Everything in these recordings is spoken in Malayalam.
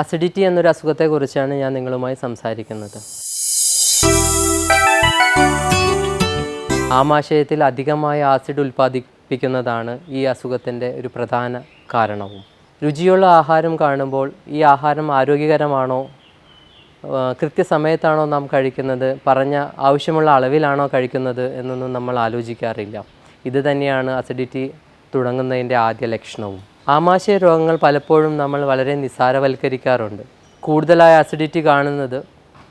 അസിഡിറ്റി എന്നൊരു അസുഖത്തെക്കുറിച്ചാണ് ഞാൻ നിങ്ങളുമായി സംസാരിക്കുന്നത്. ആമാശയത്തിൽ അധികമായ ആസിഡ് ഉൽപ്പാദിപ്പിക്കുന്നതാണ് ഈ അസുഖത്തിന്റെ ഒരു പ്രധാന കാരണവും. രുചിയുള്ള ആഹാരം കാണുമ്പോൾ ഈ ആഹാരം ആരോഗ്യകരമാണോ കൃത്യസമയത്താണോ നാം കഴിക്കുന്നത് പറഞ്ഞ ആവശ്യമുള്ള അളവിലാണോ കഴിക്കുന്നത് എന്നൊന്നും നമ്മൾ ആലോചിക്കാറില്ല. ഇത് തന്നെയാണ് അസിഡിറ്റി തുടങ്ങുന്നതിന്റെ ആദ്യ ലക്ഷണവും. ആമാശയ രോഗങ്ങൾ പലപ്പോഴും നമ്മൾ വളരെ നിസ്സാരവൽക്കരിക്കാറുണ്ട് കൂടുതലായ അസിഡിറ്റി കാണുന്നത്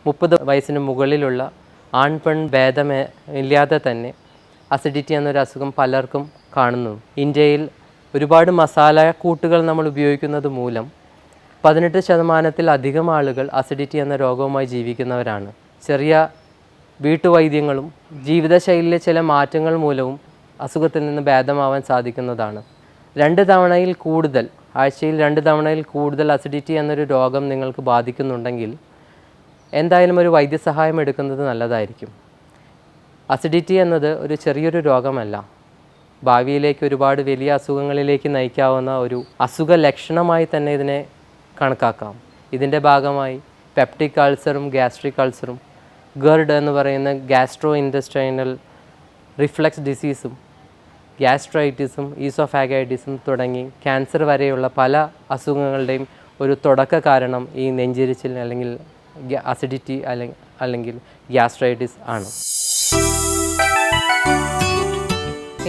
മുപ്പത് വയസ്സിന് മുകളിലുള്ള ആൺ പെൺ ഭേദമേ ഇല്ലാതെ തന്നെ അസിഡിറ്റി എന്നൊരു അസുഖം പലർക്കും കാണുന്നു. ഇന്ത്യയിൽ ഒരുപാട് മസാല കൂട്ടുകൾ നമ്മൾ ഉപയോഗിക്കുന്നത് മൂലം പതിനെട്ട് ശതമാനത്തിൽ അധികം ആളുകൾ അസിഡിറ്റി എന്ന രോഗവുമായി ജീവിക്കുന്നവരാണ്. ചെറിയ വീട്ടുവൈദ്യങ്ങളും ജീവിതശൈലിയിലെ ചില മാറ്റങ്ങൾ മൂലവും അസുഖത്തിൽ നിന്ന് ഭേദമാവാൻ സാധിക്കുന്നതാണ്. രണ്ട് തവണയിൽ കൂടുതൽ ആഴ്ചയിൽ രണ്ട് തവണയിൽ കൂടുതൽ അസിഡിറ്റി എന്നൊരു രോഗം നിങ്ങൾക്ക് ബാധിക്കുന്നുണ്ടെങ്കിൽ എന്തായാലും ഒരു വൈദ്യസഹായം എടുക്കുന്നത് നല്ലതായിരിക്കും. അസിഡിറ്റി എന്നത് ഒരു ചെറിയൊരു രോഗമല്ല. ഭാവിയിലേക്ക് ഒരുപാട് വലിയ അസുഖങ്ങളിലേക്ക് നയിക്കാവുന്ന ഒരു അസുഖ ലക്ഷണമായി തന്നെ ഇതിനെ കണക്കാക്കാം. ഇതിന്റെ ഭാഗമായി പെപ്റ്റിക് അൾസറും ഗ്യാസ്ട്രിക് അൾസറും ഗർഡ് എന്ന് പറയുന്ന ഗ്യാസ്ട്രോ ഇൻഡസ്ട്രൈനൽ റിഫ്ലക്സ് ഡിസീസും ഗ്യാസ്ട്രൈറ്റിസും ഈസോഫാഗൈറ്റിസും തുടങ്ങി ക്യാൻസർ വരെയുള്ള പല അസുഖങ്ങളുടെയും ഒരു തുടക്ക കാരണം ഈ നെഞ്ചിരിച്ചിൽ അല്ലെങ്കിൽ അസിഡിറ്റി അല്ലെങ്കിൽ അല്ലെങ്കിൽ ഗ്യാസ്ട്രൈറ്റിസ് ആണ്.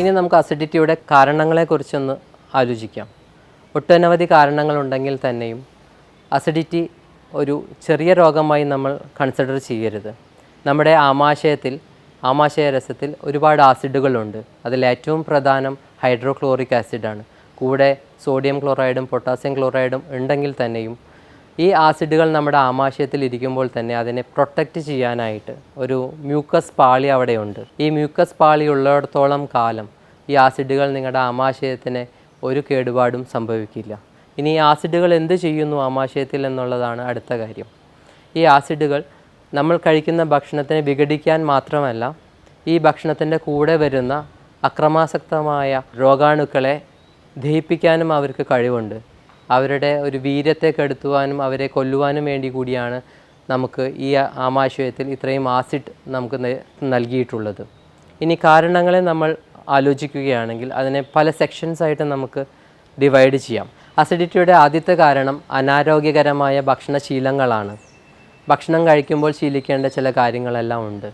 ഇനി നമുക്ക് അസിഡിറ്റിയുടെ കാരണങ്ങളെക്കുറിച്ചൊന്ന് ആലോചിക്കാം. ഒട്ടനവധി കാരണങ്ങളുണ്ടെങ്കിൽ തന്നെയും അസിഡിറ്റി ഒരു ചെറിയ രോഗമായി നമ്മൾ കൺസിഡർ ചെയ്യരുത്. നമ്മുടെ ആമാശയത്തിൽ ആമാശയ രസത്തിൽ ഒരുപാട് ആസിഡുകളുണ്ട്. അതിൽ ഏറ്റവും പ്രധാനം ഹൈഡ്രോക്ലോറിക് ആസിഡാണ്. കൂടെ സോഡിയം ക്ലോറൈഡും പൊട്ടാസ്യം ക്ലോറൈഡും ഉണ്ടെങ്കിൽ തന്നെയും ഈ ആസിഡുകൾ നമ്മുടെ ആമാശയത്തിൽ ഇരിക്കുമ്പോൾ തന്നെ അതിനെ പ്രൊട്ടക്റ്റ് ചെയ്യാനായിട്ട് ഒരു മ്യൂക്കസ് പാളി അവിടെയുണ്ട്. ഈ മ്യൂക്കസ് പാളി ഉള്ളിടത്തോളം കാലം ഈ ആസിഡുകൾ നിങ്ങളുടെ ആമാശയത്തിന് ഒരു കേടുപാടും സംഭവിക്കില്ല. ഇനി ഈ ആസിഡുകൾ എന്ത് ചെയ്യുന്നു ആമാശയത്തിൽ എന്നുള്ളതാണ് അടുത്ത കാര്യം. ഈ ആസിഡുകൾ നമ്മൾ കഴിക്കുന്ന ഭക്ഷണത്തിനെ വിഘടിക്കാൻ മാത്രമല്ല ഈ ഭക്ഷണത്തിന്റെ കൂടെ വരുന്ന അക്രമാസക്തമായ രോഗാണുക്കളെ ദഹിപ്പിക്കാനും അവർക്ക് കഴിവുണ്ട്. അവരുടെ ഒരു വീര്യത്തെ കെടുത്തുവാനും അവരെ കൊല്ലുവാനും വേണ്ടി കൂടിയാണ് നമുക്ക് ഈ ആമാശയത്തിൽ ഇത്രയും ആസിഡ് നമുക്ക് നൽകിയിട്ടുള്ളത്. ഇനി കാരണങ്ങളെ നമ്മൾ ആലോചിക്കുകയാണെങ്കിൽ അതിനെ പല സെക്ഷൻസ് ആയിട്ട് നമുക്ക് ഡിവൈഡ് ചെയ്യാം. അസിഡിറ്റിയുടെ ആദ്യത്തെ കാരണം അനാരോഗ്യകരമായ ഭക്ഷണശീലങ്ങളാണ്. ഭക്ഷണം കഴിക്കുമ്പോൾ ശീലിക്കേണ്ട ചില കാര്യങ്ങളെല്ലാം ഉണ്ട്.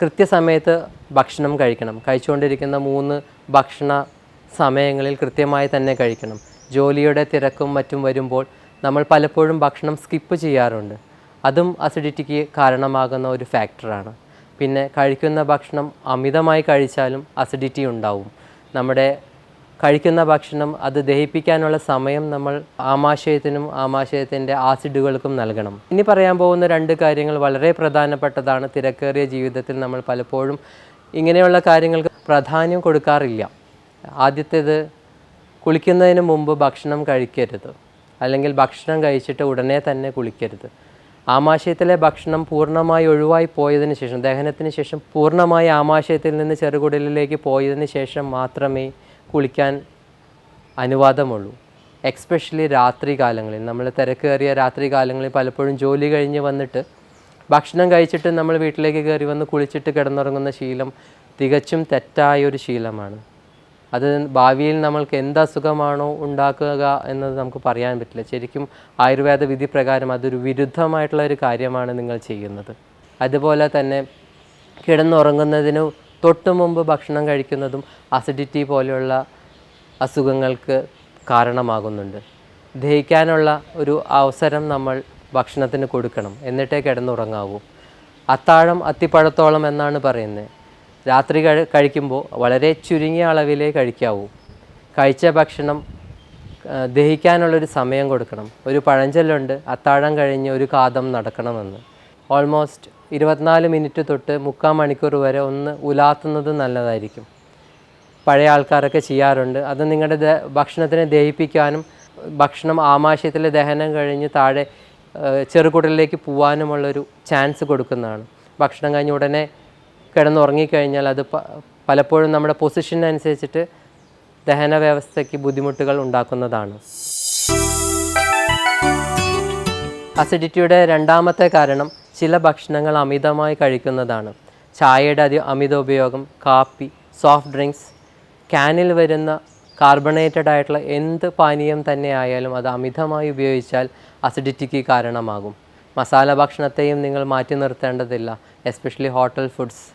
കൃത്യസമയത്ത് ഭക്ഷണം കഴിക്കണം. കഴിച്ചുകൊണ്ടിരിക്കുന്ന മൂന്ന് ഭക്ഷണ സമയങ്ങളിൽ കൃത്യമായി തന്നെ കഴിക്കണം. ജോലിയുടെ തിരക്കും മറ്റും വരുമ്പോൾ നമ്മൾ പലപ്പോഴും ഭക്ഷണം സ്കിപ്പ് ചെയ്യാറുണ്ട്. അതും അസിഡിറ്റിക്ക് കാരണമാകുന്ന ഒരു ഫാക്ടറാണ് പിന്നെ കഴിക്കുന്ന ഭക്ഷണം അമിതമായി കഴിച്ചാലും അസിഡിറ്റി ഉണ്ടാവും. നമ്മുടെ കഴിക്കുന്ന ഭക്ഷണം അത് ദഹിപ്പിക്കാനുള്ള സമയം നമ്മൾ ആമാശയത്തിനും ആമാശയത്തിന്റെ ആസിഡുകൾക്കും നൽകണം. ഇനി പറയാൻ പോകുന്ന രണ്ട് കാര്യങ്ങൾ വളരെ പ്രധാനപ്പെട്ടതാണ്. തിരക്കേറിയ ജീവിതത്തിൽ നമ്മൾ പലപ്പോഴും ഇങ്ങനെയുള്ള കാര്യങ്ങൾക്ക് പ്രാധാന്യം കൊടുക്കാറില്ല. ആദ്യത്തേത് കുളിക്കുന്നതിന് മുമ്പ് ഭക്ഷണം കഴിക്കരുത്. അല്ലെങ്കിൽ ഭക്ഷണം കഴിച്ചിട്ട് ഉടനെ തന്നെ കുളിക്കരുത്. ആമാശയത്തിലെ ഭക്ഷണം പൂർണമായി ഒഴിവായി പോയതിന് ശേഷം ദഹനത്തിന് ശേഷം പൂർണമായി ആമാശയത്തിൽ നിന്ന് ചെറുകുടലിലേക്ക് പോയതിന് ശേഷം മാത്രമേ കുളിക്കാൻ അനുവാദമുള്ളൂ. എക്സ്പെഷ്യലി രാത്രി കാലങ്ങളിൽ. നമ്മൾ തിരക്കേറിയ രാത്രി കാലങ്ങളിൽ പലപ്പോഴും ജോലി കഴിഞ്ഞ് വന്നിട്ട് ഭക്ഷണം കഴിച്ചിട്ട് നമ്മൾ വീട്ടിലേക്ക് കയറി വന്ന് കുളിച്ചിട്ട് കിടന്നുറങ്ങുന്ന ശീലം തികച്ചും തെറ്റായ ഒരു ശീലമാണ്. അത് ഭാവിയിൽ നമ്മൾക്ക് എന്ത് അസുഖമാണോ ഉണ്ടാക്കുക എന്നത് നമുക്ക് പറയാൻ പറ്റില്ല. ശരിക്കും ആയുർവേദ വിധി പ്രകാരം അതൊരു വിരുദ്ധമായിട്ടുള്ള ഒരു കാര്യമാണ് നിങ്ങൾ ചെയ്യുന്നത്. അതുപോലെ തന്നെ കിടന്നുറങ്ങുന്നതിന് തൊട്ട് മുമ്പ് ഭക്ഷണം കഴിക്കുന്നതും അസിഡിറ്റി പോലെയുള്ള അസുഖങ്ങൾക്ക് കാരണമാകുന്നുണ്ട്. ദഹിക്കാനുള്ള ഒരു അവസരം നമ്മൾ ഭക്ഷണത്തിന് കൊടുക്കണം. എന്നിട്ടേ കിടന്നുറങ്ങാവൂ. അത്താഴം അത്തിപ്പഴത്തോളം എന്നാണ് പറയുന്നത് രാത്രി കഴി കഴിക്കുമ്പോൾ വളരെ ചുരുങ്ങിയ അളവിലേ കഴിക്കാവൂ. കഴിച്ച ഭക്ഷണം ദഹിക്കാനുള്ളൊരു സമയം കൊടുക്കണം. ഒരു പഴഞ്ചൊല്ലുണ്ട് അത്താഴം കഴിഞ്ഞ് ഒരു കാതം നടക്കണമെന്ന്. ഓൾമോസ്റ്റ് ഇരുപത്തിനാല് മിനിറ്റ് തൊട്ട് മുക്കാൽ മണിക്കൂർ വരെ ഒന്ന് ഉലാത്തുന്നത് നല്ലതായിരിക്കും. പഴയ ആൾക്കാരൊക്കെ ചെയ്യാറുണ്ട്. അത് നിങ്ങളുടെ ഭക്ഷണത്തിനെ ദഹിപ്പിക്കാനും ഭക്ഷണം ആമാശയത്തിലെ ദഹനം കഴിഞ്ഞ് താഴെ ചെറുകുടലിലേക്ക് പോകാനുമുള്ളൊരു ചാൻസ് കൊടുക്കുന്നതാണ്. ഭക്ഷണം കഴിഞ്ഞ് ഉടനെ കിടന്നുറങ്ങിക്കഴിഞ്ഞാൽ അത് പലപ്പോഴും നമ്മുടെ പൊസിഷനനുസരിച്ചിട്ട് ദഹന വ്യവസ്ഥയ്ക്ക് ബുദ്ധിമുട്ടുകൾ ഉണ്ടാക്കുന്നതാണ്. അസിഡിറ്റിയുടെ രണ്ടാമത്തെ കാരണം ചില ഭക്ഷണങ്ങൾ അമിതമായി കഴിക്കുന്നതാണ്. ചായയുടെ അതി അമിത ഉപയോഗം കാപ്പി സോഫ്റ്റ് ഡ്രിങ്ക്സ് ക്യാനിൽ വരുന്ന കാർബണേറ്റഡ് ആയിട്ടുള്ള എന്ത് പാനീയം തന്നെ ആയാലും അത് അമിതമായി ഉപയോഗിച്ചാൽ അസിഡിറ്റിക്ക് കാരണമാകും. മസാല ഭക്ഷണത്തെയും നിങ്ങൾ മാറ്റി നിർത്തേണ്ടതില്ല എസ്പെഷ്യലി ഹോട്ടൽ ഫുഡ്സ്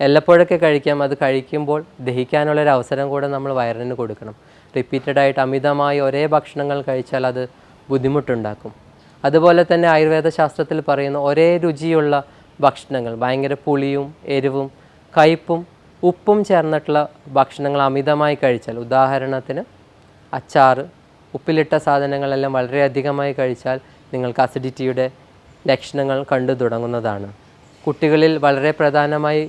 എല്ലപ്പോഴൊക്കെ കഴിക്കാം അത് കഴിക്കുമ്പോൾ ദഹിക്കാനുള്ളൊരു അവസരം കൂടെ നമ്മൾ വയറിന് കൊടുക്കണം. റിപ്പീറ്റഡായിട്ട് അമിതമായി ഒരേ ഭക്ഷണങ്ങൾ കഴിച്ചാൽ അത് ബുദ്ധിമുട്ടുണ്ടാക്കും. അതുപോലെ തന്നെ ആയുർവേദ ശാസ്ത്രത്തിൽ പറയുന്ന ഒരേ രുചിയുള്ള ഭക്ഷണങ്ങൾ ഭയങ്കര പുളിയും എരിവും കയ്പും ഉപ്പും ചേർന്നിട്ടുള്ള ഭക്ഷണങ്ങൾ അമിതമായി കഴിച്ചാൽ ഉദാഹരണത്തിന് അച്ചാറ് ഉപ്പിലിട്ട സാധനങ്ങളെല്ലാം വളരെയധികമായി കഴിച്ചാൽ നിങ്ങൾക്ക് അസിഡിറ്റിയുടെ ലക്ഷണങ്ങൾ കണ്ടു തുടങ്ങുന്നതാണ്. കുട്ടികളിൽ വളരെ പ്രധാനമായി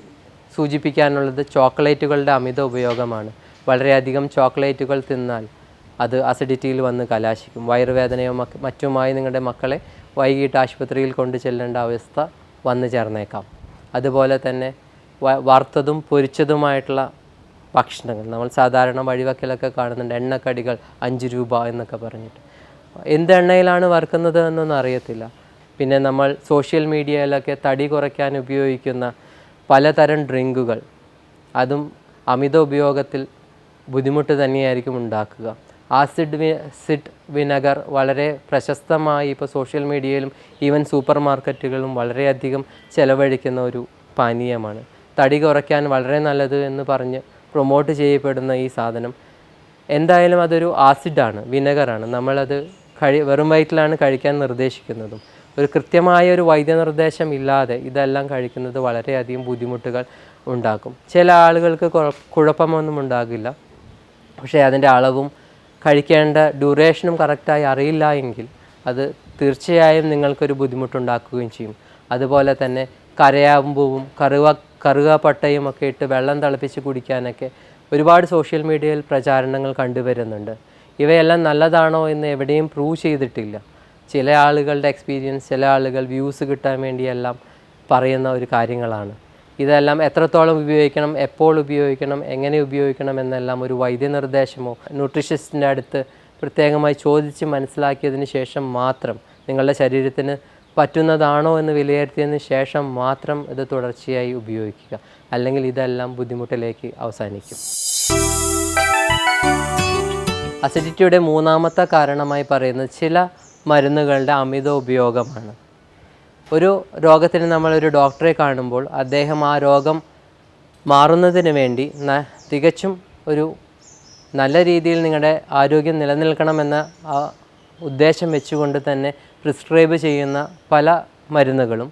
സൂചിപ്പിക്കാനുള്ളത് ചോക്ലേറ്റുകളുടെ അമിത ഉപയോഗമാണ്. വളരെയധികം ചോക്ലേറ്റുകൾ തിന്നാൽ അത് അസിഡിറ്റിയിൽ വന്ന് കലാശിക്കും. വയറുവേദനയോ മറ്റുമായി നിങ്ങളുടെ മക്കളെ വൈകിട്ട് ആശുപത്രിയിൽ കൊണ്ടു ചെല്ലേണ്ട അവസ്ഥ വന്നു ചേർന്നേക്കാം. അതുപോലെ തന്നെ വറുത്തതും പൊരിച്ചതുമായിട്ടുള്ള ഭക്ഷണങ്ങൾ. നമ്മൾ സാധാരണ വഴിവക്കലൊക്കെ കാണുന്നുണ്ട്. എണ്ണക്കടികൾ അഞ്ച് രൂപ എന്നൊക്കെ പറഞ്ഞിട്ട്. എന്ത് എണ്ണയിലാണ് വറുക്കുന്നത് എന്നൊന്നും അറിയത്തില്ല. പിന്നെ നമ്മൾ സോഷ്യൽ മീഡിയയിലൊക്കെ തടി കുറയ്ക്കാൻ ഉപയോഗിക്കുന്ന പലതരം ഡ്രിങ്കുകൾ. അതും അമിത ഉപയോഗത്തിൽ ബുദ്ധിമുട്ട് തന്നെയായിരിക്കും ഉണ്ടാക്കുക. ആസിഡ് സിഡ് വിനഗർ വളരെ പ്രശസ്തമായി ഇപ്പോൾ സോഷ്യൽ മീഡിയയിലും ഈവൻ സൂപ്പർ മാർക്കറ്റുകളും വളരെയധികം ചെലവഴിക്കുന്ന ഒരു പാനീയമാണ്. തടി കുറയ്ക്കാൻ വളരെ നല്ലത് എന്ന് പറഞ്ഞ് പ്രൊമോട്ട് ചെയ്യപ്പെടുന്ന ഈ സാധനം എന്തായാലും അതൊരു ആസിഡാണ് വിനഗറാണ്. നമ്മളത് കഴി വെറും വയറ്റിലാണ് കഴിക്കാൻ നിർദ്ദേശിക്കുന്നതും. ഒരു കൃത്യമായ ഒരു വൈദ്യനിർദ്ദേശം ഇല്ലാതെ ഇതെല്ലാം കഴിക്കുന്നത് വളരെയധികം ബുദ്ധിമുട്ടുകൾ ഉണ്ടാക്കും. ചില ആളുകൾക്ക് കുഴ- കുഴപ്പമൊന്നും ഉണ്ടാകില്ല. പക്ഷേ അതിന്റെ അളവും കഴിക്കേണ്ട ഡ്യൂറേഷനും കറക്റ്റായി അറിയില്ല എങ്കിൽ അത് തീർച്ചയായും നിങ്ങൾക്കൊരു ബുദ്ധിമുട്ടുണ്ടാക്കുകയും ചെയ്യും. അതുപോലെ തന്നെ കരയാമ്പൂവും കറുവ കറുകപ്പട്ടയും ഒക്കെ ഇട്ട് വെള്ളം തിളപ്പിച്ച് കുടിക്കാനൊക്കെ ഒരുപാട് സോഷ്യൽ മീഡിയയിൽ പ്രചാരണങ്ങൾ കണ്ടുവരുന്നുണ്ട്. ഇവയെല്ലാം നല്ലതാണോ എന്ന് എവിടെയും പ്രൂവ് ചെയ്തിട്ടില്ല. ചില ആളുകളുടെ എക്സ്പീരിയൻസ് ചില ആളുകൾ വ്യൂസ് കിട്ടാൻ വേണ്ടിയെല്ലാം പറയുന്ന ഒരു കാര്യങ്ങളാണ്. ഇതെല്ലാം എത്രത്തോളം ഉപയോഗിക്കണം എപ്പോൾ ഉപയോഗിക്കണം എങ്ങനെ ഉപയോഗിക്കണം എന്നെല്ലാം ഒരു വൈദ്യനിർദ്ദേശമോ ന്യൂട്രീഷ്യസ്റ്റിന്റെ അടുത്ത് പ്രത്യേകമായി ചോദിച്ച് മനസ്സിലാക്കിയതിന് ശേഷം മാത്രം നിങ്ങളുടെ ശരീരത്തിന് പറ്റുന്നതാണോ എന്ന് വിലയിരുത്തിയതിന് ശേഷം മാത്രം ഇത് തുടർച്ചയായി ഉപയോഗിക്കുക. അല്ലെങ്കിൽ ഇതെല്ലാം ബുദ്ധിമുട്ടിലേക്ക് അവസാനിക്കും. അസിഡിറ്റിയുടെ മൂന്നാമത്തെ കാരണമായി പറയുന്നത് ചില മരുന്നുകളുടെ അമിത ഉപയോഗമാണ്. ഒരു രോഗത്തിന് നമ്മളൊരു ഡോക്ടറെ കാണുമ്പോൾ അദ്ദേഹം ആ രോഗം മാറുന്നതിന് വേണ്ടി തികച്ചും ഒരു നല്ല രീതിയിൽ നിങ്ങളുടെ ആരോഗ്യം നിലനിൽക്കണമെന്ന ആ ഉദ്ദേശം വെച്ചുകൊണ്ട് തന്നെ പ്രിസ്ക്രൈബ് ചെയ്യുന്ന പല മരുന്നുകളും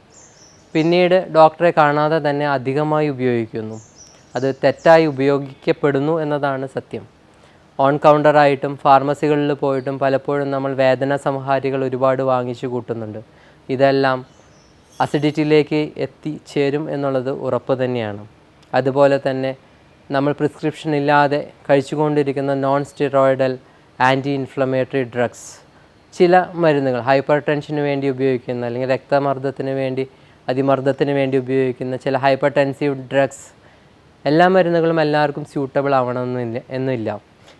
പിന്നീട് ഡോക്ടറെ കാണാതെ തന്നെ അധികമായി ഉപയോഗിക്കുന്നു. അത് തെറ്റായി ഉപയോഗിക്കപ്പെടുന്നു എന്നതാണ് സത്യം. ഓൺ കൗണ്ടറായിട്ടും ഫാർമസികളിൽ പോയിട്ടും പലപ്പോഴും നമ്മൾ വേദന സംഹാരികൾ ഒരുപാട് വാങ്ങിച്ചു കൂട്ടുന്നുണ്ട്. ഇതെല്ലാം അസിഡിറ്റിയിലേക്ക് എത്തിച്ചേരും എന്നുള്ളത് ഉറപ്പ് തന്നെയാണ്. അതുപോലെ തന്നെ നമ്മൾ പ്രിസ്ക്രിപ്ഷൻ ഇല്ലാതെ കഴിച്ചുകൊണ്ടിരിക്കുന്ന non steroidal anti inflammatory drugs ചില മരുന്നുകൾ ഹൈപ്പർ ടെൻഷന് വേണ്ടി ഉപയോഗിക്കുന്ന അല്ലെങ്കിൽ രക്തമർദ്ദത്തിന് വേണ്ടി അതിമർദ്ദത്തിന് വേണ്ടി ഉപയോഗിക്കുന്ന ചില ഹൈപ്പർ ടെൻസീവ് ഡ്രഗ്സ് എല്ലാ മരുന്നുകളും എല്ലാവർക്കും സ്യൂട്ടബിൾ ആവണമെന്നില്ല എന്നില്ല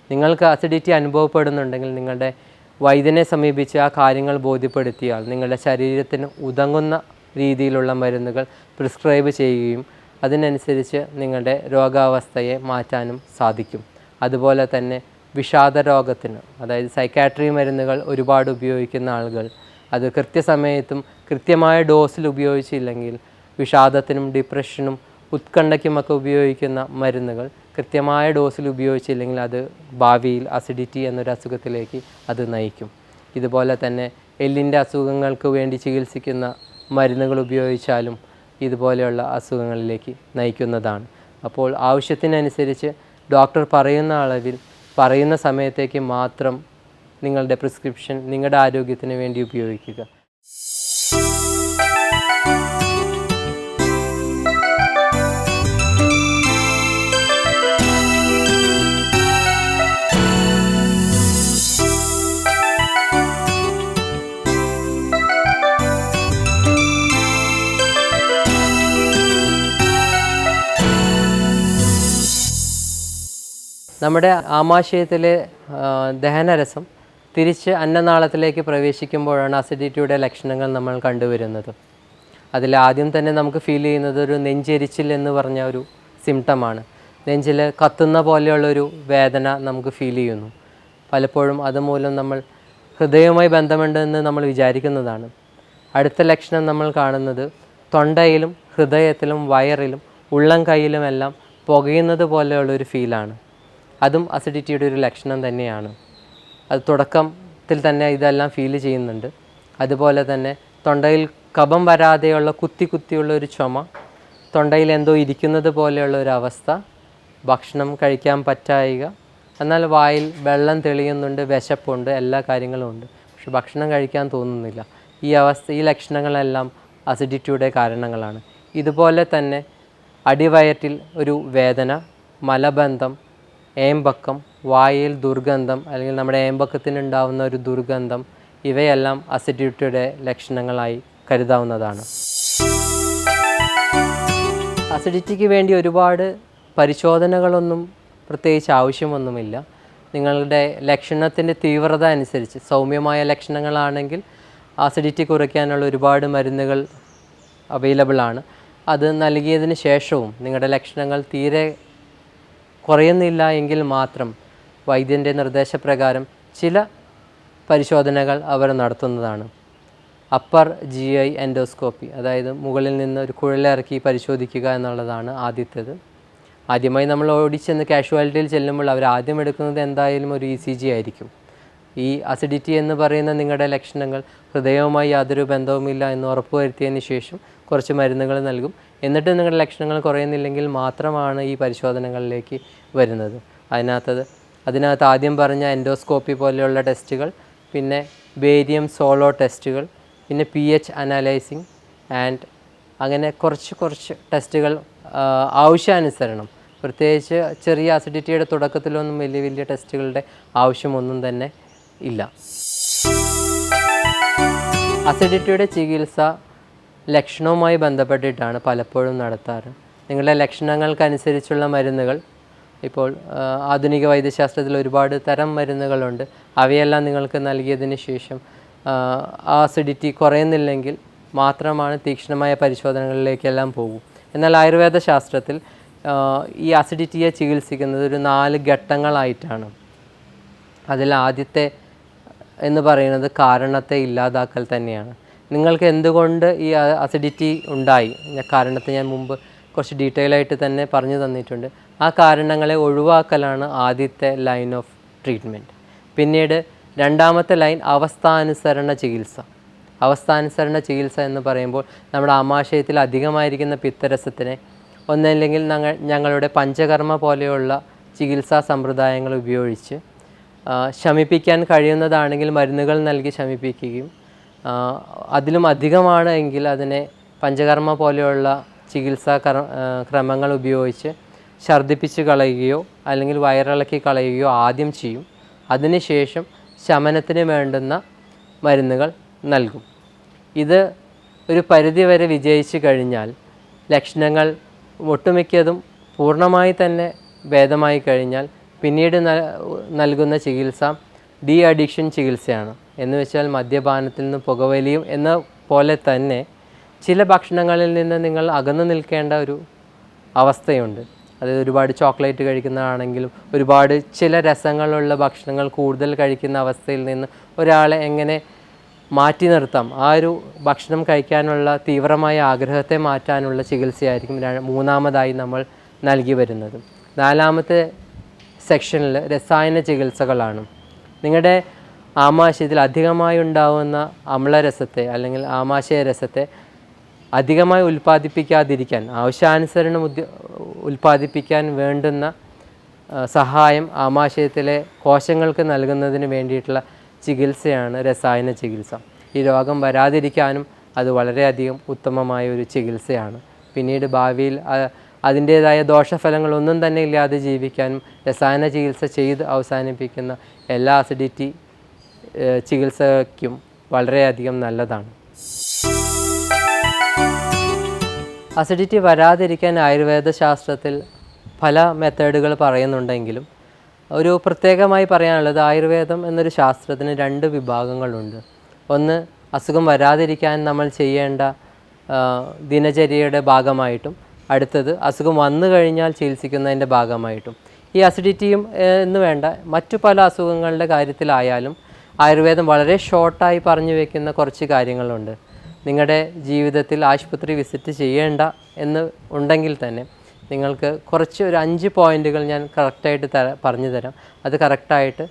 നിങ്ങൾക്ക് അസിഡിറ്റി അനുഭവപ്പെടുന്നുണ്ടെങ്കിൽ നിങ്ങളുടെ വൈദ്യനെ സമീപിച്ച് ആ കാര്യങ്ങൾ ബോധ്യപ്പെടുത്തിയാൽ നിങ്ങളുടെ ശരീരത്തിന് ഉതങ്ങുന്ന രീതിയിലുള്ള മരുന്നുകൾ പ്രിസ്ക്രൈബ് ചെയ്യുകയും അതിനനുസരിച്ച് നിങ്ങളുടെ രോഗാവസ്ഥയെ മാറ്റാനും സാധിക്കും. അതുപോലെ തന്നെ വിഷാദ രോഗത്തിന് അതായത് സൈക്കാട്രി മരുന്നുകൾ ഒരുപാട് ഉപയോഗിക്കുന്ന ആളുകൾ അത് കൃത്യസമയത്തും കൃത്യമായ ഡോസിൽ ഉപയോഗിച്ചില്ലെങ്കിൽ വിഷാദത്തിനും ഡിപ്രഷനും ഉത്കണ്ഠയ്ക്കുമൊക്കെ ഉപയോഗിക്കുന്ന മരുന്നുകൾ കൃത്യമായ ഡോസിൽ ഉപയോഗിച്ചില്ലെങ്കിൽ അത് ഭാവിയിൽ അസിഡിറ്റി എന്നൊരു അസുഖത്തിലേക്ക് അത് നയിക്കും. ഇതുപോലെ തന്നെ എല്ലിന്റെ അസുഖങ്ങൾക്ക് വേണ്ടി ചികിത്സിക്കുന്ന മരുന്നുകൾ ഉപയോഗിച്ചാലും ഇതുപോലെയുള്ള അസുഖങ്ങളിലേക്ക് നയിക്കുന്നതാണ്. അപ്പോൾ ആവശ്യത്തിനനുസരിച്ച് ഡോക്ടർ പറയുന്ന അളവിൽ പറയുന്ന സമയത്തേക്ക് മാത്രം നിങ്ങളുടെ പ്രിസ്ക്രിപ്ഷൻ നിങ്ങളുടെ ആരോഗ്യത്തിന് വേണ്ടി ഉപയോഗിക്കുക. നമ്മുടെ ആമാശയത്തിലെ ദഹനരസം തിരിച്ച് അന്നനാളത്തിലേക്ക് പ്രവേശിക്കുമ്പോഴാണ് അസിഡിറ്റിയുടെ ലക്ഷണങ്ങൾ നമ്മൾ കണ്ടുവരുന്നത്. അതിൽ ആദ്യം തന്നെ നമുക്ക് ഫീൽ ചെയ്യുന്നത് ഒരു നെഞ്ചെരിച്ചിൽ എന്ന് പറഞ്ഞ ഒരു സിംറ്റമാണ് നെഞ്ചിൽ കത്തുന്ന പോലെയുള്ളൊരു വേദന നമുക്ക് ഫീൽ ചെയ്യുന്നു. പലപ്പോഴും അതുമൂലം നമ്മൾ ഹൃദയവുമായി ബന്ധമുണ്ടെന്ന് നമ്മൾ വിചാരിക്കുന്നതാണ്. അടുത്ത ലക്ഷണം നമ്മൾ കാണുന്നത് തൊണ്ടയിലും ഹൃദയത്തിലും വയറിലും ഉള്ളം കൈയിലുമെല്ലാം പുകയുന്നത് പോലെയുള്ളൊരു ഫീലാണ് അതും അസിഡിറ്റിയുടെ ഒരു ലക്ഷണം തന്നെയാണ്. അത് തുടക്കത്തിൽ തന്നെ ഇതെല്ലാം ഫീൽ ചെയ്യുന്നുണ്ട്. അതുപോലെ തന്നെ തൊണ്ടയിൽ കഫം വരാതെയുള്ള കുത്തി കുത്തിയുള്ള ഒരു ചുമ തൊണ്ടയിൽ എന്തോ ഇരിക്കുന്നത് പോലെയുള്ള ഒരു അവസ്ഥ ഭക്ഷണം കഴിക്കാൻ പറ്റായിക എന്നാൽ വായിൽ വെള്ളം തെളിയുന്നുണ്ട് വിശപ്പുണ്ട് എല്ലാ കാര്യങ്ങളും ഉണ്ട്. പക്ഷെ ഭക്ഷണം കഴിക്കാൻ തോന്നുന്നില്ല. ഈ അവസ്ഥ ഈ ലക്ഷണങ്ങളെല്ലാം അസിഡിറ്റിയുടെ കാരണങ്ങളാണ്. ഇതുപോലെ തന്നെ അടിവയറ്റിൽ ഒരു വേദന മലബന്ധം ഏമ്പക്കം വായിൽ ദുർഗന്ധം അല്ലെങ്കിൽ നമ്മുടെ ഏമ്പക്കത്തിന് ഉണ്ടാകുന്ന ഒരു ദുർഗന്ധം ഇവയെല്ലാം അസിഡിറ്റിയുടെ ലക്ഷണങ്ങളായി കരുതാവുന്നതാണ്. അസിഡിറ്റിക്ക് വേണ്ടി ഒരുപാട് പരിശോധനകളൊന്നും പ്രത്യേകിച്ച് ആവശ്യമൊന്നുമില്ല. നിങ്ങളുടെ ലക്ഷണത്തിന്റെ തീവ്രത അനുസരിച്ച് സൗമ്യമായ ലക്ഷണങ്ങളാണെങ്കിൽ അസിഡിറ്റി കുറയ്ക്കാനുള്ള ഒരുപാട് മരുന്നുകൾ അവൈലബിൾ ആണ്. അത് നൽകിയതിന് ശേഷവും നിങ്ങളുടെ ലക്ഷണങ്ങൾ തീരെ കുറയുന്നില്ല എങ്കിൽ മാത്രം വൈദ്യന്റെ നിർദ്ദേശപ്രകാരം ചില പരിശോധനകൾ അവർ നടത്തുന്നതാണ്. അപ്പർ ജി ഐ എൻഡോസ്കോപ്പി അതായത് മുകളിൽ നിന്ന് ഒരു കുഴലിറക്കി പരിശോധിക്കുക എന്നുള്ളതാണ് ആദ്യത്തേത്. ആദ്യമായി നമ്മൾ ഓടിച്ചെന്ന് കാഷ്വാലിറ്റിയിൽ ചെല്ലുമ്പോൾ അവർ ആദ്യം എടുക്കുന്നത് എന്തായാലും ഒരു ഇ സി ജി ആയിരിക്കും. ഈ അസിഡിറ്റി എന്ന് പറയുന്ന നിങ്ങളുടെ ലക്ഷണങ്ങൾ ഹൃദയവുമായി യാതൊരു ബന്ധവുമില്ല എന്ന് ഉറപ്പുവരുത്തിയതിന് ശേഷം കുറച്ച് മരുന്നുകൾ നൽകും. എന്നിട്ട് നിങ്ങളുടെ ലക്ഷണങ്ങൾ കുറയുന്നില്ലെങ്കിൽ മാത്രമാണ് ഈ പരിശോധനകളിലേക്ക് വരുന്നത്. അതിനകത്തത് അതിനകത്ത് ആദ്യം പറഞ്ഞ എൻഡോസ്കോപ്പി പോലെയുള്ള ടെസ്റ്റുകൾ പിന്നെ ബേരിയം സോളോ ടെസ്റ്റുകൾ പിന്നെ പി എച്ച് അനലൈസിങ് ആൻഡ് അങ്ങനെ കുറച്ച് കുറച്ച് ടെസ്റ്റുകൾ ആവശ്യാനുസരണം. പ്രത്യേകിച്ച് ചെറിയ അസിഡിറ്റിയുടെ തുടക്കത്തിലൊന്നും വലിയ വലിയ ടെസ്റ്റുകളുടെ ആവശ്യമൊന്നും തന്നെ ഇല്ല. അസിഡിറ്റിയുടെ ചികിത്സ ലക്ഷണവുമായി ബന്ധപ്പെട്ടിട്ടാണ് പലപ്പോഴും നടത്താറ്. നിങ്ങളുടെ ലക്ഷണങ്ങൾക്കനുസരിച്ചുള്ള മരുന്നുകൾ ഇപ്പോൾ ആധുനിക വൈദ്യശാസ്ത്രത്തിൽ ഒരുപാട് തരം മരുന്നുകളുണ്ട്. അവയെല്ലാം നിങ്ങൾക്ക് നൽകിയതിന് ശേഷം ആ, ആ കുറയുന്നില്ലെങ്കിൽ മാത്രമാണ് തീക്ഷ്ണമായ പരിശോധനകളിലേക്കെല്ലാം പോകും. എന്നാൽ ആയുർവേദ ശാസ്ത്രത്തിൽ ഈ അസിഡിറ്റിയെ ചികിത്സിക്കുന്നത് ഒരു നാല് ഘട്ടങ്ങളായിട്ടാണ്. അതിൽ ആദ്യത്തെ എന്ന് പറയുന്നത് കാരണത്തെ ഇല്ലാതാക്കൽ തന്നെയാണ്. നിങ്ങൾക്ക് എന്തുകൊണ്ട് ഈ അസിഡിറ്റി ഉണ്ടായി? കാരണത്തെ ഞാൻ മുമ്പ് കുറച്ച് ഡീറ്റെയിൽ ആയിട്ട് തന്നെ പറഞ്ഞു തന്നിട്ടുണ്ട്. ആ കാരണങ്ങളെ ഒഴിവാക്കലാണ് ആദ്യത്തെ ലൈൻ ഓഫ് ട്രീറ്റ്മെന്റ് പിന്നീട് രണ്ടാമത്തെ ലൈൻ അവസ്ഥാനുസരണ ചികിത്സ. അവസ്ഥാനുസരണ ചികിത്സ എന്ന് പറയുമ്പോൾ നമ്മുടെ ആമാശയത്തിൽ അധികമായിരിക്കുന്ന പിത്തരസത്തിനെ ഒന്നല്ലെങ്കിൽ ഞങ്ങൾ ഞങ്ങളുടെ പഞ്ചകർമ്മ പോലെയുള്ള ചികിത്സാ സമ്പ്രദായങ്ങൾ ഉപയോഗിച്ച് ശമിപ്പിക്കാൻ കഴിയുന്നതാണെങ്കിൽ മരുന്നുകൾ നൽകി ശമിപ്പിക്കുകയും അതിലും അധികമാണ് എങ്കിൽ അതിനെ പഞ്ചകർമ്മ പോലെയുള്ള ചികിത്സാ ക്ര ക്രമങ്ങൾ ഉപയോഗിച്ച് ഛർദ്ദിപ്പിച്ച് കളയുകയോ അല്ലെങ്കിൽ വയറിളക്കി കളയുകയോ ആദ്യം ചെയ്യും. അതിനുശേഷം ശമനത്തിന് വേണ്ടുന്ന മരുന്നുകൾ നൽകും. ഇത് ഒരു പരിധിവരെ വിജയിച്ചു കഴിഞ്ഞാൽ ലക്ഷണങ്ങൾ ഒട്ടുമിക്കതും പൂർണമായി തന്നെ ഭേദമായി കഴിഞ്ഞാൽ പിന്നീട് നൽകുന്ന ചികിത്സ ഡി അഡിക്ഷൻ ചികിത്സയാണ്. എന്ന് വെച്ചാൽ മദ്യപാനത്തിൽ നിന്ന് പുകവലിയും എന്ന പോലെ തന്നെ ചില ഭക്ഷണങ്ങളിൽ നിന്ന് നിങ്ങൾ അകന്നു നിൽക്കേണ്ട ഒരു അവസ്ഥയുണ്ട്. അതായത് ഒരുപാട് ചോക്ലേറ്റ് കഴിക്കുന്നതാണെങ്കിലും ഒരുപാട് ചില രസങ്ങളുള്ള ഭക്ഷണങ്ങൾ കൂടുതൽ കഴിക്കുന്ന അവസ്ഥയിൽ നിന്ന് ഒരാളെ എങ്ങനെ മാറ്റി നിർത്താം? ആ ഒരു ഭക്ഷണം കഴിക്കാനുള്ള തീവ്രമായ ആഗ്രഹത്തെ മാറ്റാനുള്ള ചികിത്സയായിരിക്കും മൂന്നാമതായി നമ്മൾ നൽകി വരുന്നത്. നാലാമത്തെ സെക്ഷനിൽ രസായന ചികിത്സകളാണ്. നിങ്ങളുടെ ആമാശയത്തിൽ അധികമായി ഉണ്ടാവുന്ന അമ്ലരസത്തെ അല്ലെങ്കിൽ ആമാശയ രസത്തെ അധികമായി ഉൽപ്പാദിപ്പിക്കാതിരിക്കാൻ ആവശ്യാനുസരണം ഉദ്യ ഉൽപ്പാദിപ്പിക്കാൻ വേണ്ടുന്ന സഹായം ആമാശയത്തിലെ കോശങ്ങൾക്ക് നൽകുന്നതിന് വേണ്ടിയിട്ടുള്ള ചികിത്സയാണ് രസായന ചികിത്സ. ഈ രോഗം വരാതിരിക്കാനും അത് വളരെയധികം ഉത്തമമായ ഒരു ചികിത്സയാണ്. പിന്നീട് ഭാവിയിൽ അതിന്റേതായ ദോഷഫലങ്ങളൊന്നും തന്നെ ഇല്ലാതെ ജീവിക്കാനും രസായന ചികിത്സ ചെയ്ത് അവസാനിപ്പിക്കുന്ന എല്ലാ അസിഡിറ്റി ചികിത്സയ്ക്കും വളരെയധികം നല്ലതാണ്. അസിഡിറ്റി വരാതിരിക്കാൻ ആയുർവേദ ശാസ്ത്രത്തിൽ പല മെത്തേഡുകൾ പറയുന്നുണ്ടെങ്കിലും ഒരു പ്രത്യേകമായി പറയാനുള്ളത് ആയുർവേദം എന്നൊരു ശാസ്ത്രത്തിന് രണ്ട് വിഭാഗങ്ങളുണ്ട്. ഒന്ന് അസുഖം വരാതിരിക്കാൻ നമ്മൾ ചെയ്യേണ്ട ദിനചര്യയുടെ ഭാഗമായിട്ടും അടുത്തത് അസുഖം വന്നു കഴിഞ്ഞാൽ ചികിത്സിക്കുന്നതിന്റെ ഭാഗമായിട്ടും. ഈ അസിഡിറ്റിയും എന്ന് വേണ്ട മറ്റു പല അസുഖങ്ങളുടെ കാര്യത്തിലായാലും ആയുർവേദം വളരെ ഷോർട്ടായി പറഞ്ഞു വെക്കുന്ന കുറച്ച് കാര്യങ്ങളുണ്ട്. നിങ്ങളുടെ ജീവിതത്തിൽ ആശുപത്രി വിസിറ്റ് ചെയ്യേണ്ട എന്ന് ഉണ്ടെങ്കിൽ തന്നെ നിങ്ങൾക്ക് കുറച്ച് ഒരു അഞ്ച് പോയിന്റുകൾ ഞാൻ കറക്റ്റായിട്ട് തര പറഞ്ഞു തരാം. അത് കറക്റ്റായിട്ട്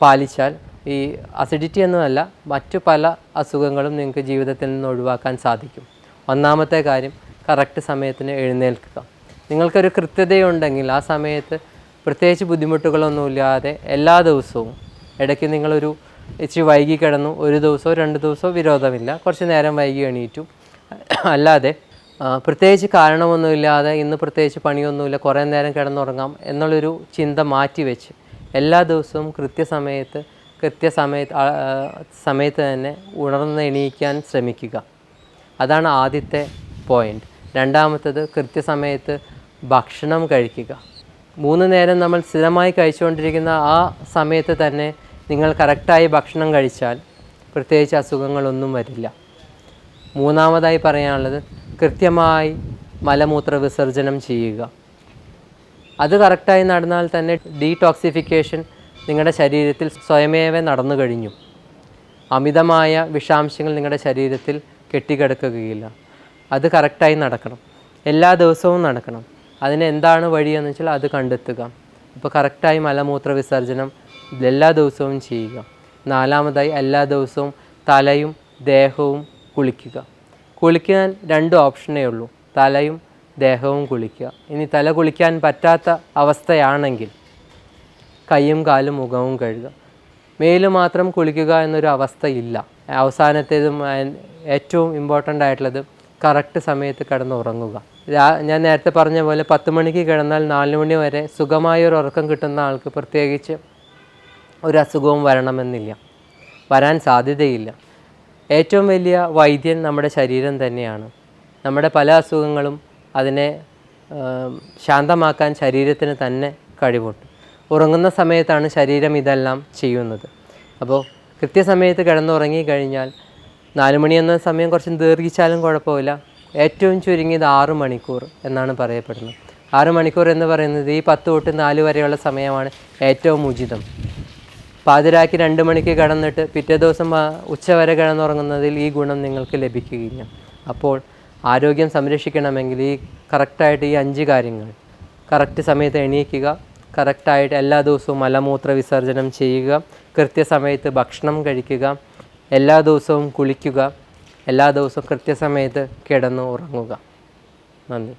പാലിച്ചാൽ ഈ അസിഡിറ്റി എന്നതല്ല മറ്റു പല അസുഖങ്ങളും നിങ്ങൾക്ക് ജീവിതത്തിൽ നിന്ന് ഒഴിവാക്കാൻ സാധിക്കും. ഒന്നാമത്തെ കാര്യം കറക്റ്റ് സമയത്തിന് എഴുന്നേൽക്കുക. നിങ്ങൾക്കൊരു കൃത്യതയുണ്ടെങ്കിൽ ആ സമയത്ത് പ്രത്യേകിച്ച് ബുദ്ധിമുട്ടുകളൊന്നുമില്ലാതെ എല്ലാ ദിവസവും ഇടയ്ക്ക് നിങ്ങളൊരു ഇച്ചിരി വൈകി കിടന്നു ഒരു ദിവസമോ രണ്ട് ദിവസമോ വിരോധമില്ല. കുറച്ച് നേരം വൈകി എണീറ്റു. അല്ലാതെ പ്രത്യേകിച്ച് കാരണമൊന്നുമില്ലാതെ ഇന്ന് പ്രത്യേകിച്ച് പണിയൊന്നുമില്ല കുറേ നേരം കിടന്നുറങ്ങാം എന്നുള്ളൊരു ചിന്ത മാറ്റി വെച്ച് എല്ലാ ദിവസവും കൃത്യസമയത്ത് കൃത്യസമയത്ത് സമയത്ത് തന്നെ ഉണർന്ന് എണീക്കാൻ ശ്രമിക്കുക. അതാണ് ആദ്യത്തെ പോയിന്റ് രണ്ടാമത്തത് കൃത്യസമയത്ത് ഭക്ഷണം കഴിക്കുക. മൂന്ന് നേരം നമ്മൾ സ്ഥിരമായി കഴിച്ചുകൊണ്ടിരിക്കുന്ന ആ സമയത്ത് തന്നെ നിങ്ങൾ കറക്റ്റായി ഭക്ഷണം കഴിച്ചാൽ പ്രത്യേകിച്ച് അസുഖങ്ങളൊന്നും വരില്ല. മൂന്നാമതായി പറയാനുള്ളത് കൃത്യമായി മലമൂത്ര വിസർജനം ചെയ്യുക. അത് കറക്റ്റായി നടന്നാൽ തന്നെ ഡീടോക്സിഫിക്കേഷൻ നിങ്ങളുടെ ശരീരത്തിൽ സ്വയമേവ നടന്നു കഴിഞ്ഞു. അമിതമായ വിഷാംശങ്ങൾ നിങ്ങളുടെ ശരീരത്തിൽ കെട്ടിക്കിടക്കുകയില്ല. അത് കറക്റ്റായി നടക്കണം. എല്ലാ ദിവസവും നടക്കണം. അതിന് എന്താണ് വഴിയെന്ന് വെച്ചാൽ അത് കണ്ടെത്തുക. അപ്പോൾ കറക്റ്റായി മലമൂത്ര വിസർജനം എല്ലാ ദിവസവും ചെയ്യുക. നാലാമതായി എല്ലാ ദിവസവും തലയും ദേഹവും കുളിക്കുക. കുളിക്കാൻ രണ്ട് ഓപ്ഷനേ ഉള്ളൂ. തലയും ദേഹവും കുളിക്കുക. ഇനി തല കുളിക്കാൻ പറ്റാത്ത അവസ്ഥയാണെങ്കിൽ കൈയും കാലും മുഖവും കഴുകുക. മേൽ മാത്രം കുളിക്കുക എന്നൊരു അവസ്ഥയില്ല. അവസാനത്തേതും ഏറ്റവും ഇമ്പോർട്ടന്റ് ആയിട്ടുള്ളത് കറക്റ്റ് സമയത്ത് കിടന്ന് ഉറങ്ങുക ഞാൻ നേരത്തെ പറഞ്ഞ പോലെ പത്ത് മണിക്ക് കിടന്നാൽ നാല് മണി വരെ സുഖമായ ഒരു ഉറക്കം കിട്ടുന്ന ആൾക്ക് പ്രത്യേകിച്ച് ഒരു അസുഖവും വരണമെന്നില്ല. വരാൻ സാധ്യതയില്ല. ഏറ്റവും വലിയ വൈദ്യൻ നമ്മുടെ ശരീരം തന്നെയാണ്. നമ്മുടെ പല അസുഖങ്ങളും അതിനെ ശാന്തമാക്കാൻ ശരീരത്തിന് തന്നെ കഴിവുണ്ട്. ഉറങ്ങുന്ന സമയത്താണ് ശരീരം ഇതെല്ലാം ചെയ്യുന്നത്. അപ്പോൾ കൃത്യസമയത്ത് കിടന്നുറങ്ങിക്കഴിഞ്ഞാൽ നാല് മണി എന്ന സമയം കുറച്ച് ദീർഘിച്ചാലും കുഴപ്പമില്ല. ഏറ്റവും ചുരുങ്ങിയത് ആറ് മണിക്കൂർ എന്നാണ് പറയപ്പെടുന്നത്. ആറ് മണിക്കൂർ എന്ന് പറയുന്നത് ഈ പത്ത് തൊട്ട് നാല് വരെയുള്ള സമയമാണ് ഏറ്റവും ഉചിതം. പാതിരാക്കി രണ്ട് മണിക്ക് കിടന്നിട്ട് പിറ്റേ ദിവസം ഉച്ചവരെ കിടന്നുറങ്ങുന്നതിൽ ഈ ഗുണം നിങ്ങൾക്ക് ലഭിക്കുകയില്ല. അപ്പോൾ ആരോഗ്യം സംരക്ഷിക്കണമെങ്കിൽ ഈ കറക്റ്റായിട്ട് ഈ അഞ്ച് കാര്യങ്ങൾ. കറക്റ്റ് സമയത്ത് എണീക്കുക കറക്റ്റായിട്ട് എല്ലാ ദിവസവും മലമൂത്ര വിസർജനം ചെയ്യുക കൃത്യസമയത്ത് ഭക്ഷണം കഴിക്കുക എല്ലാ ദിവസവും കുളിക്കുക എല്ലാ ദിവസവും കൃത്യസമയത്ത് കിടന്ന് ഉറങ്ങുക നന്ദി.